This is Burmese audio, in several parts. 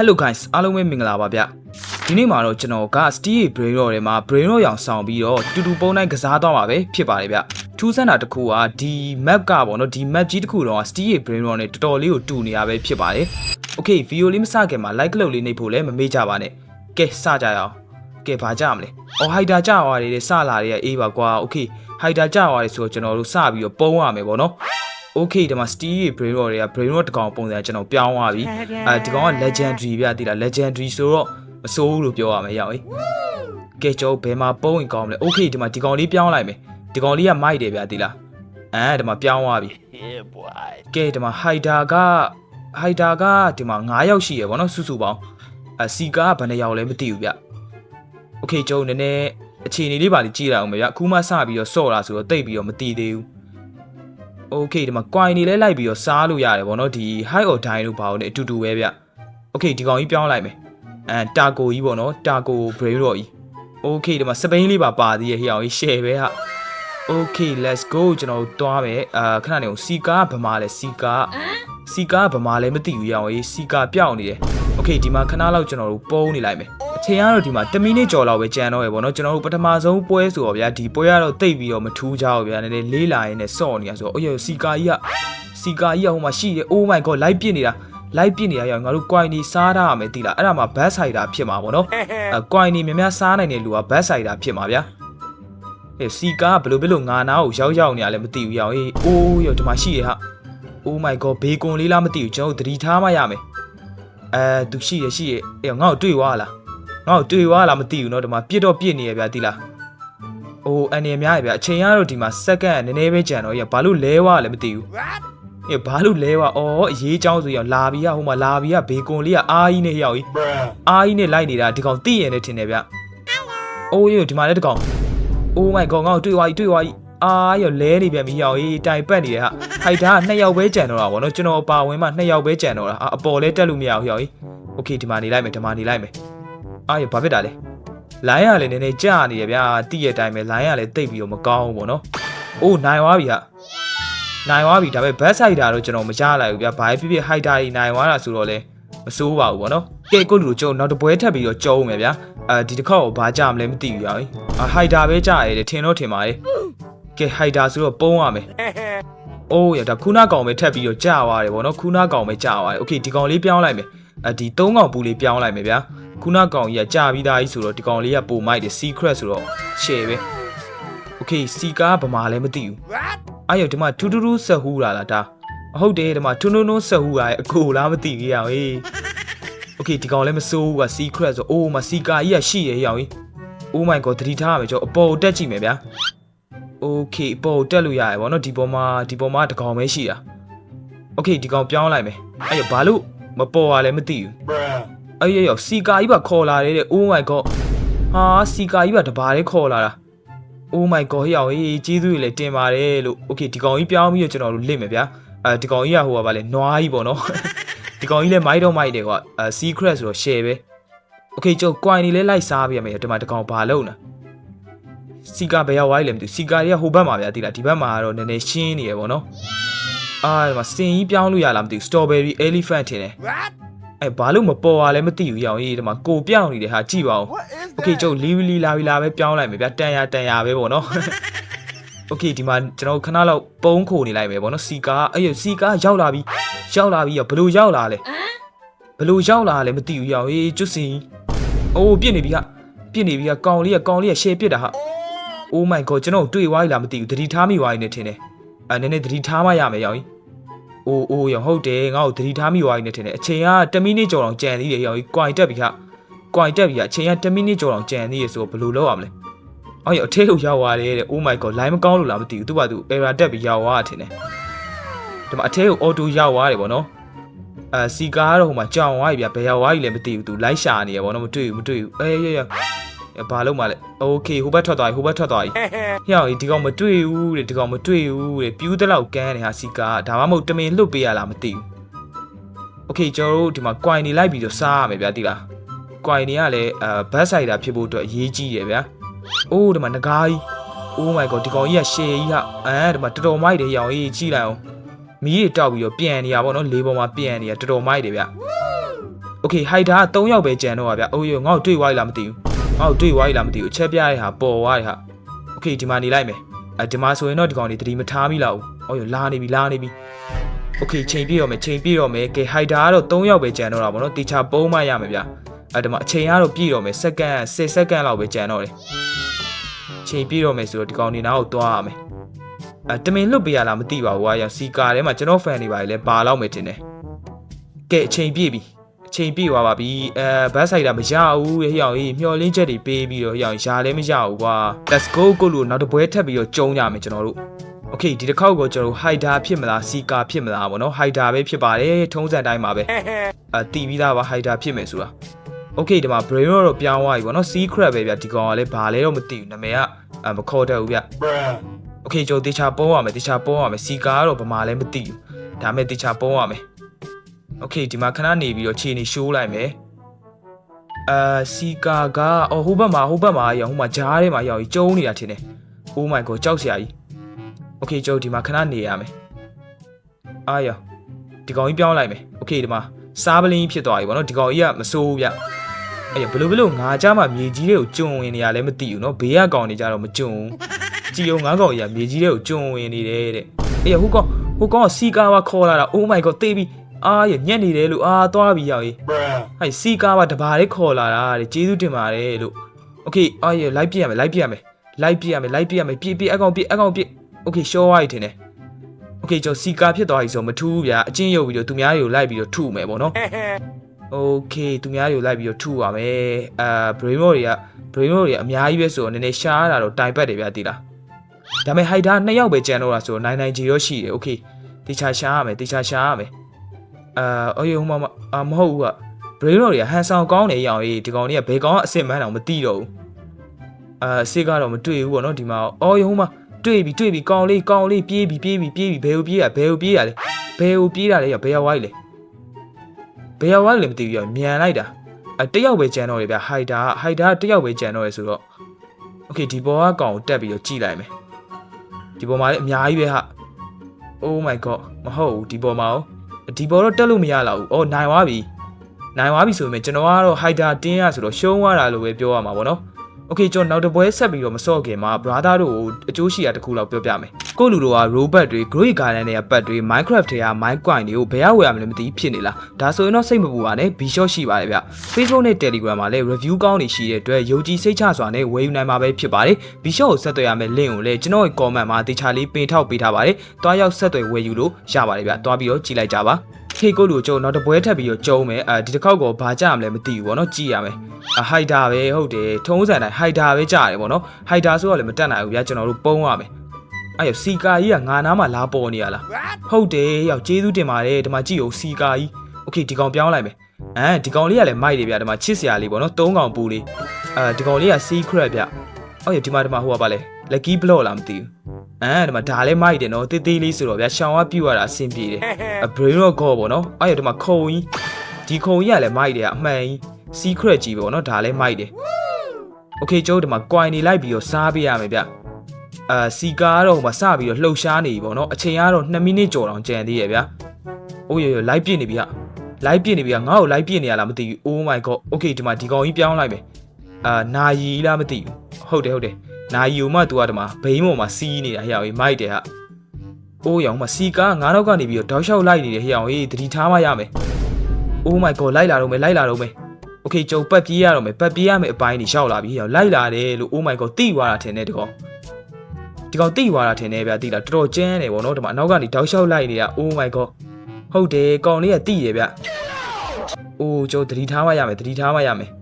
Hello guys အားလုံးပဲမင်္ဂလာပါဗျဒီနေ့မှာတော့ကျွန်တော်က Steel Brain Rot ထဲမှာ Brain Rot ရောင်ဆောင်ပြီးတော့တူတူပုံတိုင်းကစားသွားမှာပဲဖြစ်ပါတယ်ဗျထူးဆန်းတာတစ်ခုကဒီ map ကပေါ့နော်ဒီ map ကြီးတစ်ခုတော့ Steel Brain Rot နဲ့တော်တော်လေးကိုတူနေရပဲဖြစ်ပါတယ် Okay ဗီဒီယိုလေးမစခင်မှာ like လုပ်လေးနှိပ်ဖို့လည်းမမေ့ကြပါနဲ့ကဲစကြရအောင်ကဲဘာကြမလဲအော် hider ကြသွားတယ်စလာတွေကအေးပါကွာ Okay hider ကြသွားတယ်ဆိုတော့ကျွန်တော်တို့စပြီးတော့ပုံရမယ်ပေါ့နော် Okay ဒီမှာ Steel ရဲ့ Brain Rot တွေက Brain Rot တကောင်ပုံစံကျွန်တော်ပြောင်းသွားပြီအဲဒီကောင်က Legendary ဗျတိလား Legendary ဆိုတော့မစိုးဘူးလို့ပြောရမယ်ရောက်ဟေးကဲကျွန်တော်ဘယ်မှာပုံရင်ကောင်းမလဲ Okay ဒီမှာဒီကောင်လေးပြောင်းလိုက်မယ်ဒီကောင်လေးကမိုက်တယ်ဗျတိလားအဲဒီမှာပြောင်းသွားပြီ Yeah, boy. ကဲဒီမှာ Hider က Hider ကဒီမှာ9ယောက်ရှိရယ်ဗောနော်စုစုပေါင်းအစီကာကဘယ်နှယောက်လဲမသိဘူးဗျ Okay ကျွန်တော်နည်းနည်းအခြေအနေလေးပါလေးကြည့်ရအောင်ပဲဗျအခုမှစပြီးတော့စော့လာဆိုတော့တိတ်ပြီးတော့မတည်သေးဘူး Okay ဒီမှာ coin တွေလဲလိုက်ပြီးတော့စားလို့ရတယ်ဗောနော်ဒီ high or die လို့ဘာလို့လဲအတူတူပဲဗျ Okay ဒီကောင်ကြီးပြောင်းလိုက်မယ်အဲတာကိုကြီးဗောနော်တာကို brain rot ကြီး Okay ဒီမှာစပိန်လေးပါပါသေးရဲ့ဟိအောင်ကြီး share ပဲဟာ Okay let's go ကျွန်တော်တို့သွားမယ်အာခဏနေအောင်စီကာကဗမာလဲစီကာစီကာကဗမာလဲမသိဘူးရအောင်ကြီးစီကာပြောင်းနေတယ် Okay ဒီမှာခဏလောက်ကျွန်တော်တို့ပုံးနေလိုက်မယ် အချိန်ကတော့ဒီမှာ10မိနစ်ကျော်လောက်ပဲကြံတော့ရယ်ဗောနော်ကျွန်တော်တို့ပထမဆုံးပွဲဆိုတော့ဗျာဒီပွဲကတော့တိတ်ပြီးတော့မထူးကြဘူးဗျာနည်းနည်းလေးလာရင်းနဲ့စော့နေရဆိုတော့အော်ရစီကာကြီးကစီကာကြီးကဟိုမှာရှိတယ် Oh my god လိုက်ပစ်နေတာလိုက်ပစ်နေရရောငါတို့ coin နေစားထားရမယ်တိလားအဲ့ဒါမှ bad side ဖြစ်မှာဗောနော်အဲ coin နေများများစားနိုင်တဲ့လူက bad side ဖြစ်မှာဗျာဟေးစီကာကဘယ်လိုဘယ်လိုငါနာကိုရောက်ရောက်နေရလဲမသိဘူးရောင်ဟေးအိုးရောဒီမှာရှိရဟာ Oh my god ဘေကွန်လေးလားမသိဘူးကျွန်တော်တို့သတိထားမှရမယ်အဲသူရှိရရှိရအေးငါ့ကိုတွေ့သွားလား ငါ့ကိုတွေ့သွားလားမသိဘူးเนาะဒီမှာပြစ်တော့ပြစ်နေရဗျာတိလားအိုးအနေများရဗျာအချိန်ကတော့ဒီမှာစက္ကန့်နည်းနည်းပဲကြံတော့ရဘာလို့လဲသွားလဲမသိဘူး What? အေးဘာလို့လဲသွားအော်အရေးချောင်းဆိုရလာပြီးရဟိုမှာလာပြီးရဘေကွန်လေးကအားကြီးနဲ့ရောက်ကြီး Bruh. အားကြီးနဲ့လိုက်နေတာဒီကောင်သိရတယ်ထင်တယ်ဗျအိုးရောဒီမှာလည်းဒီကောင် Oh my god ငါ့ကိုတွေ့သွားပြီတွေ့သွားပြီအာရောလဲနေပြန်ပြီရောင်ကြီးတိုင်ပတ်နေတယ်ဟာဟိုက်တာကနှစ်ယောက်ပဲကြံတော့တာဗောနော်ကျွန်တော်အပါဝင်မှနှစ်ယောက်ပဲကြံတော့တာအာအပေါ်လဲတက်လို့မရဘူးရောင်ကြီးโอเคဒီမှာနေလိုက်မယ်ဒီမှာနေလိုက်မယ် အာရောဘာဖြစ်တာလဲလိုင်းရလည်းနည်းနည်းကြာနေရဗျာတိရဲ့အတိုင်းပဲလိုင်းရလည်းတိတ်ပြီးတော့မကောင်းဘူးဗောနော်အိုးနိုင်သွားပြီဟာနိုင်သွားပြီဒါပေမဲ့ back side တာတော့ကျွန်တော်မကြားလိုက်ဘူးဗျာဘာဖြစ်ဖြစ် high တာကြီးနိုင်သွားတာဆိုတော့လဲမစိုးပါဘူးဗောနော်ကဲကိုလူတို့ကျွန်တော်နောက်တစ်ပွဲထပ်ပြီးတော့ကျုံးမယ်ဗျာအဲဒီတစ်ခေါက်ကိုဘာကြမလဲမသိဘူးရောင်ကြီးအာ high တာပဲကြာရတယ်ထင်တော့ထင်ပါလေကဲဟိုက်တာဆိုတော့ပုံးရမယ်။အိုးရဒါခုနကောင်ပဲထပ်ပြီးတော့ကြာသွားတယ်ဗောနော်ခုနကောင်ပဲကြာသွားတယ်။ Okay ဒီကောင်လေးပြောင်းလိုက်မယ်။အဲဒီ၃ကောင်ပူလေးပြောင်းလိုက်မယ်ဗျာ။ ခုနကောင်ကြီးကကြာပြီးသားကြီးဆိုတော့ဒီကောင်လေးကပိုမိုက်တယ် secret ဆိုတော့ share ပဲ။ Okay စီကားဗမာလည်းမသိဘူး What? ။အဲ့ရဒီမှာထူးထူးထူးဆက်ဟူးလာလားဒါ။အဟုတ်တယ်ဒီမှာထွန်းထွန်းထွန်းဆက်ဟူးလာရဲ့အကိုလားမသိကြီးရအောင်ဟေး။ Okay ဒီကောင်လည်းမစိုးဘူးက secret ဆိုအိုးမစီကာကြီးကရှိရဲ့ရအောင်ဟေး။ Oh my god သတိထားရမယ်ကျွန်တော်အပေါ်ကိုတက်ကြည့်မယ်ဗျာ။ Okay အပေါ်ကိုတက်လို့ရရယ်ဗောနော်ဒီပေါ်မှာဒီပေါ်မှာတကောင်ပဲရှိတာ Okay ဒီကောင်ပြောင်းလိုက်မယ်အဲ့ရဘာလို့မပေါ်ရလဲမသိဘူး Bruh. အဲ့ရရောက်စီကာကြီးပါခေါ်လာတယ်တဲ့ Oh my god ဟာစီကာကြီးပါတဘာလေးခေါ်လာတာ Oh my god ဟေ့အောင်ဟေးကျေးဇူးတွေလည်းတင်ပါတယ်လို့ Okay ဒီကောင်ကြီးပြောင်းပြီးတော့ကျွန်တော်တို့လင့်မယ်ဗျာအဲဒီကောင်ကြီးကဟိုကဗာလဲနွားကြီးပေါ့နော်ဒီကောင်ကြီးလည်းမိုက်တော့မိုက်တယ်ကွာအဲ secret ဆိုတော့ share ပဲ Okay ကျုပ် coin တွေလည်းလိုက်စားပြရမယ်ဒီမှာဒီကောင်ဘာလုပ်နေစီကာဘယ်ရောက်သွားလဲမသိဘူးစီကာတွေကဟိုဘက်မှာဗျာတိလားဒီဘက်မှာကတော့နည်းနည်းရှင်းနေရပေါ့နော်အာဒီမှာစင်ကြီးပြောင်းလို့ရလားမသိဘူး strawberry elephant ထင်တယ် What? အဲဘာလို့မပေါ်ရလဲမသိဘူးရောင်ကြီးဒီမှာကိုပြောင်းနေတယ်ဟာကြည့်ပါဦး What is Okay ကျုပ်လီဝီလီလာဝီလာပဲပြောင်းလိုက်မယ်ဗျာတန်ရတန်ရပဲပေါ့နော် Okay ဒီမှာကျွန်တော်ခဏလောက်ပုံးခိုနေလိုက်မယ်ပေါ့နော်စီကာအဲ့ရစီကာရောက်လာပြီရောက်လာပြီရောဘလို့ရောက်လာလဲဘလို့ရောက်လာလဲမသိဘူးရောင်ဟေးကျွတ်စင်အိုးပြစ်နေပြီဟာပြစ်နေပြီဟာကောင်လေးကကောင်လေးကရှယ်ပြစ်တာဟာ Oh my god ကျွန်တော်တွေ့သွားပြီလားမသိဘူးသတိထားမိသွားပြီနဲ့ထင်တယ်အဲနည်းနည်းသတိထားမှရမယ်ရောင်ကြီး အိုးအိုးရောဟုတ်တယ်ငါ့ကိုသတိထားမိသွားပြီနဲ့ထင်တယ်အချိန်က10မိနစ်ကျော်လောက်ကြံသေးတယ်ရောင်ကြီး coin တက်ပြီဟာ coin တက်ပြီဟာအချိန်က10မိနစ်ကျော်လောက်ကြံသေးရဆိုတော့ဘယ်လိုလုပ်ရမလဲအော်ရအထဲကိုရောက်သွားတယ်တဲ့ Oh my god လိုင်းမကောင်းလို့လားမသိဘူးသူကသူ error တက်ပြီးရောက်သွားတာထင်တယ်ဒီမှာအထဲကို auto ရောက်သွားတယ်ဗောနော်အဲစီကာကတော့ဟိုမှာကြောင်သွားပြီဗျဘယ်ရောက်သွားပြီလဲမသိဘူးသူလိုက်ရှာနေရဗောနော်မတွေ့ဘူးမတွေ့ဘူးအေးရရအဲ ဘာလို့မလဲ Okay ဟိုဘက်ထွက်သွားပြီဟိုဘက်ထွက်သွားပြီ ဟဲ့အောင်ဒီကောင်မတွေ့ဘူးတဲ့ဒီကောင်မတွေ့ဘူးတဲ့ပြူးတဲ့လောက်ကန်းနေဟာစီကာဒါမှမဟုတ်တမင်လှုပ်ပေးရလားမသိဘူးโอเคကျွန်တော်တို့ဒီမှာ coin တွေလိုက်ပြီးတော့စားရမယ်ဗျာတိလား coin တွေကလည်းအဲ back side တာဖြစ်ဖို့အတွက်အရေးကြီးတယ်ဗျာအိုးဒီမှာငကားကြီး Oh my god ဒီကောင်ကြီးကရှယ်ကြီးဟာအဲဒီမှာတော်တော်မိုက်တယ်ဟဲ့အောင်ကြီးကြည့်လိုက်အောင်မီးတွေတောက်ပြီးတော့ပြန်နေရပါတော့လေပေါ်မှာပြန်နေရတော်တော်မိုက်တယ်ဗျ โอเคဟိုက်တာက3ယောက်ပဲကြံတော့ပါဗျအိုးရောငါ့ကိုတွေ့သွားပြီလားမသိဘူး ငါ့ကိုတွေ့သွားပြီလားမသိဘူးအချက်ပြရတဲ့ဟာပေါ်သွားတဲ့ဟာโอเคဒီမှာနေလိုက်မယ်အဲဒီမှာဆိုရင်တော့ဒီကောင်တွေသတိမထားမိလောက်ဘူးအော်ရောလာနေပြီလာနေပြီโอเคချိန်ပြည့်ရောမယ်ချိန်ပြည့်ရောမယ်ကဲဟိုက်တာကတော့3ယောက်ပဲကြံတော့တာဗောနော်တေချာပုံးမရမယ်ဗျအဲဒီမှာအချိန်ကတော့ပြည့်တော့မယ်စက္ကန့်10စက္ကန့်လောက်ပဲကြံတော့တယ်ချိန်ပြည့်တော့မယ်ဆိုတော့ဒီကောင်တွေနောက်ကိုသွားရမယ်အဲတမင်လွတ်ပေးရလားမသိပါဘူးကွာရောစီကာထဲမှာကျွန်တော်ဖန်နေပါလေပါလောက်မယ်ထင်တယ်ကဲအချိန်ပြည့်ပြီ အချိန်ပြည့်သွားပါပြီအဲဘတ်ဆိုင်တာမရဘူးဟေ့အောင်ကြီးမျောလင်းချက်တွေပေးပြီးတော့ဟေ့အောင်ရှာလည်းမရဘူးကွာ let's go ကိုလို့နောက်တစ်ပွဲထပ်ပြီးတော့ကျုံကြမယ်ကျွန်တော်တို့ okay ဒီတစ်ခေါက်ကိုကျွန်တော်တို့ hider ဖြစ်မလား seeker ဖြစ်မလားဗောနော် hider ပဲဖြစ်ပါတယ်ထုံးစံတိုင်းပါပဲအဲတီးပြီးသားပါ hider ဖြစ်မယ်ဆိုတာ okay ဒီမှာ brain တော့ပြောင်းသွားပြီဗောနော် secret ပဲဗျဒီကောင်ကလည်းဘာလဲတော့မသိဘူးနာမည်ကအမခေါ်တတ်ဘူးဗျ okay ကျွန်တော်တေချာပုံးရမယ်တေချာပုံးရမယ် seeker ကတော့ဘာမှလည်းမသိဘူးဒါမဲ့တေချာပုံးရမယ် okay ဒီမှာခဏနေပြီးတော့ခြေနေရှိုးလိုက်မယ်အာစီကာကအော်ဟိုဘက်မှာဟိုဘက်မှာရောဟိုမှာဂျားထဲမှာရောက်ပြီးကျုံနေတာထင်တယ် oh my god ကြောက်စရာကြီး okay ကျုပ်ဒီမှာခဏနေရမယ်အာရဒီကောင်ကြီးပြောင်းလိုက်မယ် okay ဒီမှာစားပလင်းကြီးဖြစ်သွားပြီဗောနော်ဒီကောင်ကြီးကမစိုးဘူးဗျအဲ့ဘလို့ဘလို့ငါကြမှာမြေကြီးတွေကိုကျွံဝင်နေရလဲမသိဘူးเนาะဘေးကကောင်နေကြတော့မကျွံဘူးကြည်ုံငါးကောင်ကြီးကမြေကြီးတွေကိုကျွံဝင်နေတယ်တဲ့အေးဟိုကောင်ဟိုကောင်ကစီကာပါခေါ်လာတာ oh my god တေးပြီ အာရညက်နေတယ်လို့အာသွားပြီရောက်ကြီးဟဲ့စီကာပါတဘာလေးခေါ်လာတာတဲ့ကျေးဇူးတင်ပါတယ်လို့ okay အာရလိုက်ပြရမယ်လိုက်ပြရမယ်လိုက်ပြရမယ်လိုက်ပြရမယ်ပြပြအကောင်ပြအကောင်ပြ okay ရှော့သွားပြီထင်တယ် okay ကျွန်တော်စီကာဖြစ်သွားပြီဆိုမထူးဘူးဗျာအချင်းရုပ်ပြီးတော့သူများတွေကိုလိုက်ပြီးတော့ထုမယ်ပေါ့နော် okay သူများတွေကိုလိုက်ပြီးတော့ထုပါမယ်အာ brain rot တွေက brain rot တွေအများကြီးပဲဆိုတော့နည်းနည်းရှားတာတော့တိုင်ပတ်တယ်ဗျာတိလားဒါပေမဲ့ hider နှစ်ယောက်ပဲကြံတော့တာဆိုတော့99 G တော့ရှိတယ် okay တေချာရှားရမယ်တေချာရှားရမယ် အာအော်ဟိုမှာအာမဟုတ်ဘူးက brain rot တွေကဟန်ဆောင်ကောင်းနေရအောင်ရေးဒီကောင်တွေကဘယ်ကောင်ကအစ်စ်မှန်းတော့မသိတော့ဘူးအာစစ်ကတော့မတွေ့ဘူးပေါ့နော်ဒီမှာအော်ဟိုမှာတွေ့ပြီတွေ့ပြီကောင်းလေးကောင်းလေးပြေးပြီပြေးပြီပြေးပြီဘယ်ကိုပြေးတာဘယ်ကိုပြေးတာလဲဘယ်ကိုပြေးတာလဲရဘယ်ရောက်ဝိုင်းလဲဘယ်ရောက်ဝိုင်းလဲမသိဘူးရမြန်လိုက်တာအတယောက်ပဲကြံတော့တယ်ဗျဟိုက်တာဟိုက်တာတယောက်ပဲကြံတော့တယ်ဆိုတော့โอเคဒီဘောကကောင်ကိုတက်ပြီးတော့ကြည့်လိုက်မယ်ဒီဘောမှာလည်းအများကြီးပဲဟာ Oh my god မဟုတ်ဘူးဒီဘောမှာရော ဒီဘောတော့တက်လို့မရတော့ဘူးအော်နိုင်သွားပြီနိုင်သွားပြီဆိုပေမဲ့ကျွန်တော်ကတော့ hider တင်းရဆိုတော့ရှုံးသွားတာလို့ပဲပြောရမှာပေါ့နော် Okay ကျွန်တော်နောက်တစ်ပွဲဆက်ပြီးတော့မစော့ခင်မှာ brother တို့ကိုအကျိုးရှိတာတစ်ခုလောက်ပြောပြမယ်ကိုလူတို့က robot တွေ Grey Garden တွေကပတ်တွေ Minecraft တွေက Minecoin တွေကိုဘယ်ရောက်ဝယ်ရမလဲမသိဖြစ်နေလားဒါဆိုရင်တော့စိတ်မပူပါနဲ့ B-shot ရှိပါတယ်ဗျ Facebook နဲ့ Telegram မှာလည်း review ကောင်းနေရှိတဲ့အတွက်ယုံကြည်စိတ်ချစွာနဲ့ဝယ်ယူနိုင်မှာပဲဖြစ်ပါတယ် B-shot ကိုဆက်သွယ်ရမယ့် link ကိုလည်းကျွန်တော်ရဲ့ comment မှာတေချာလေးပင်ထောက်ပေးထားပါတယ်တွားရောက်ဆက်သွယ်ဝယ်ယူလို့ရပါတယ်ဗျတွားပြီးတော့ကြည့်လိုက်ကြပါ ခေကိုလူကိုကျွန်တော်နောက်တစ်ပွဲထပ်ပြီးတော့ကျုံမယ်အဲဒီတစ်ခေါက်ကောဘာကြမလဲမသိဘူးဗောနော်ကြည့်ရမယ်ဟိုက်တာပဲဟုတ်တယ်ထုံးစံတိုင်းဟိုက်တာပဲကြားတယ်ဗောနော်ဟိုက်တာဆိုတော့လည်းမတက်နိုင်ဘူးဗျာကျွန်တော်တို့ပုံးရမယ်အဲ့ရစီကာကြီးကငါနားမှာလာပေါ်နေရလားဟုတ်တယ်ရောက်ကျေးဇူးတင်ပါတယ်ဒီမှာကြည့်အောင်စီကာကြီးโอเคဒီကောင်ပြောင်းလိုက်မယ်အဲဒီကောင်လေးကလည်းမိုက်တယ်ဗျာဒီမှာချစ်စရာလေးဗောနော်သုံးကောင်ပူလေးအဲဒီကောင်လေးက secret ဗျဟုတ်ရဒီမှာဒီမှာဟိုကပါလေ lucky block လားမသိဘူးအဲဒီမှာဒါလည်းမိုက်တယ်နော်တေးသေးလေးဆိုတော့ဗျာရှောင်းကပြူရတာအဆင်ပြေတယ်အ brain rock ကောပေါ့နော်အဲ့ရဒီမှာခုံကြီးဒီခုံကြီးကလည်းမိုက်တယ်အမှန်ကြီး secret ကြီးပေါ့နော်ဒါလည်းမိုက်တယ် okay ကျုပ်ဒီမှာ coin နေလိုက်ပြီးတော့စားပေးရမယ်ဗျအာစီကာကတော့ဟိုမှာစပြီးတော့လှုပ်ရှားနေပြီပေါ့နော်အချိန်ကတော့2မိနစ်ကျော်တောင်ကြံသေးရဲ့ဗျအိုးရရ live ပြည့်နေပြီဟာ live ပြည့်နေပြီဟာငါ့ကို live ပြည့်နေရလားမသိဘူး oh my god okay ဒီမှာဒီကောင်ကြီးပြောင်းလိုက်မယ်အာနာယီလားမသိဘူးဟုတ်တယ်ဟုတ်တယ် နာယီကိုမှ तू ကဒီမှာဘိန်းပေါ်မှာစီးနေတာဟဲ့အောင်မိုက်တယ်ဟာအိုးရောင်မစီကားငါးနောက်ကနေပြီးတော့တောက်လျှောက်လိုက်နေတဲ့ဟေ့အောင်ဟေးတတိထားမှရမယ်။ Oh my god လိုက်လာတော့မယ်လိုက်လာတော့မယ်။ Okay ကြုံပတ်ပြေးရတော့မယ်ပတ်ပြေးရမယ်အပိုင်းကြီးရောက်လာပြီဟေ့အောင်လိုက်လာတယ်လို့ Oh my god တိသွားတာထင်တယ်ဒီကောင်။ဒီကောင်တိသွားတာထင်တယ်ဗျာတိလာတော်တော်ကျန်းတယ်ဗောနော်ဒီမှာနောက်ကနေတောက်လျှောက်လိုက်နေတာ Oh my god ဟုတ်တယ်ကောင်လေးကတိတယ်ဗျ။ Oh ကြုံတတိထားမှရမယ်တတိထားမှရမယ်။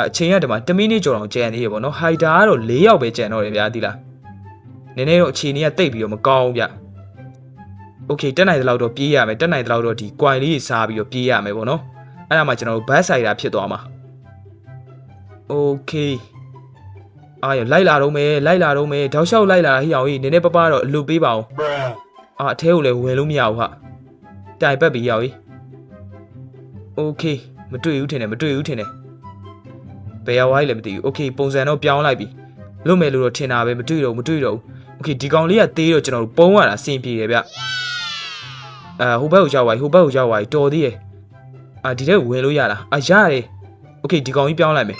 အချိန်ကဒီမှာ10မိနစ်ကျော်တော့ကျန်သေးရဗောနော်။ Hider ကတော့၄ယောက်ပဲကျန်တော့တယ်ဗျာတိလာ။နည်းနည်းတော့အခြေအနေကတိတ်ပြီးတော့မကောင်းဘူးဗျ။ okay တက်နိုင်တဲ့လောက်တော့ပြေးရမယ်တက်နိုင်တဲ့လောက်တော့ဒီ coin လေးကြီးစားပြီးတော့ပြေးရမယ်ပေါ့နော်အဲ့ဒါမှကျွန်တော်တို့ bad side တာဖြစ်သွားမှာ okay အာရလိုက်လာတော့မယ်လိုက်လာတော့မယ်တောက်လျှောက်လိုက်လာတာဟိအောင်ကြီးနည်းနည်းပပတော့အလွတ်ပေးပါအောင်အာအထဲကိုလည်းဝင်လို့မရဘူးဟာတိုင်ပတ်ပြီးရောက်ကြီး okay မတွေ့ဘူးထင်တယ်မတွေ့ဘူးထင်တယ် ဘယ်ရောက်သွားလဲမသိဘူး okay ပုံစံတော့ပြောင်းလိုက်ပြီလွတ်မယ်လို့တော့ထင်တာပဲမတွေ့တော့ဘူးမတွေ့တော့ဘူး okay ဒီကောင်လေးကသေးတော့ကျွန်တော်တို့ပုံးရတာအဆင်ပြေတယ်ဗျအဲဟိုဘက်ကိုရောက်သွားပြီဟိုဘက်ကိုရောက်သွားပြီတော်သေးရဲ့အ အာဒီတဲ့ဝယ်လို့ရလားအာရတယ်โอเคဒီကောင်ကြီးပြောင်းလိုက်မယ်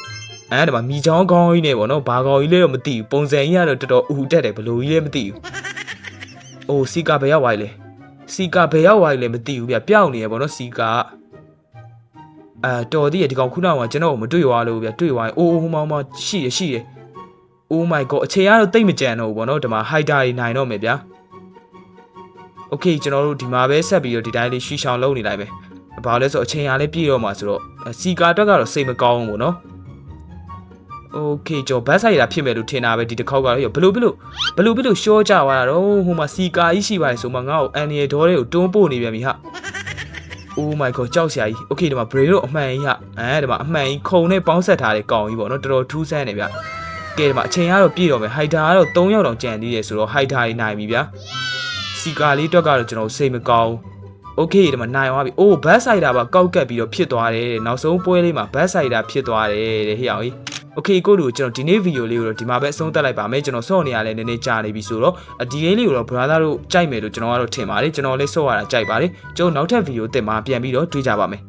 အဲဒါမှမိချောင်းကောင်းကြီးနေပေါ့နော်ဘာကောင်ကြီးလဲတော့မသိဘူးပုံစံကြီးကတော့တော်တော်အူတက်တယ်ဘလို့ကြီးလဲမသိဘူးအိုးစီကာဘယ်ရောက်သွားလဲစီကာဘယ်ရောက်သွားလဲမသိဘူးဗျပျောက်နေရပေါ့နော်စီကာ အာတော်သေးရဒီကောင်ခုနကကျွန်တော်ကိုမတွေ့သွားလို့ဗျတွေ့သွားရင်အိုးအိုးဟိုမောင်မောင်ရှိရရှိရ Oh my god အချိန်ကတော့တိတ်မကြံတော့ဘူးပေါ့နော်ဒီမှာ hider တွေနိုင်တော့မယ်ဗျာ Okay ကျွန်တော်တို့ဒီမှာပဲဆက်ပြီးတော့ဒီတိုင်းလေးရှီရှောင်လုံးနေလိုက်မယ်ဘာလို့လဲဆိုတော့အချိန်ရလည်းပြည့်တော့မှာဆိုတော့စီကာအတွက်ကတော့စိတ်မကောင်းဘူးပေါ့နော် Okay ကျွန်တော်ဘတ်ဆိုင်ရာဖြစ်မယ်လို့ထင်တာပဲဒီတစ်ခေါက်ကတော့ဘလို့ဘလို့ဘလို့ဘလို့ရှောကြသွားတာတော့ဟိုမှာစီကာကြီးရှိပါတယ်ဆိုမှငါ့ကိုအန်နီရဒေါ်တွေကိုတွန်းပို့နေပြန်ပြီဟာ Oh my god ကြောက်စရာကြီး Okay ဒီမှာ brain တို့အမှန်ကြီးဟာအဲဒီမှာအမှန်ကြီးခုံနဲ့ပေါင်းဆက်ထားတဲ့ကောင်ကြီးပေါ့နော်တော်တော်ထူးဆန်းနေဗျကဲဒီမှာအချိန်ကတော့ပြည့်တော့မယ် hider ကတော့3ယောက်တောင်ကြံသေးတယ်ဆိုတော့ hider ကြီးနိုင်ပြီဗျာစီကာလေးတွက်ကတော့ကျွန်တော်စိတ်မကောင်း Okay ဒီမှာနိုင်သွားပြီ။ Oh bad side ပါကောက်ကတ်ပြီးတော့ဖြစ်သွားတယ်တဲ့။နောက်ဆုံးပွဲလေးမှာ bad side ဖြစ်သွားတယ်တဲ့ဟေ့အောင်ကြီး။ Okay ကိုတို့ကျွန်တော်ဒီနေ့ဗီဒီယိုလေးကိုတော့ဒီမှာပဲအဆုံးသတ်လိုက်ပါမယ်ကျွန်တော်ဆော့နေရလဲနည်းနည်းကြာနေပြီဆိုတော့ဒီ game လေးကိုတော့ brother တို့ကြိုက်မယ်လို့ကျွန်တော်ကတော့ထင်ပါတယ်ကျွန်တော်လေးဆော့ရတာကြိုက်ပါတယ်ကျွန်တော်နောက်ထပ်ဗီဒီယိုတင်မှာပြန်ပြီးတော့တွေ့ကြပါမယ်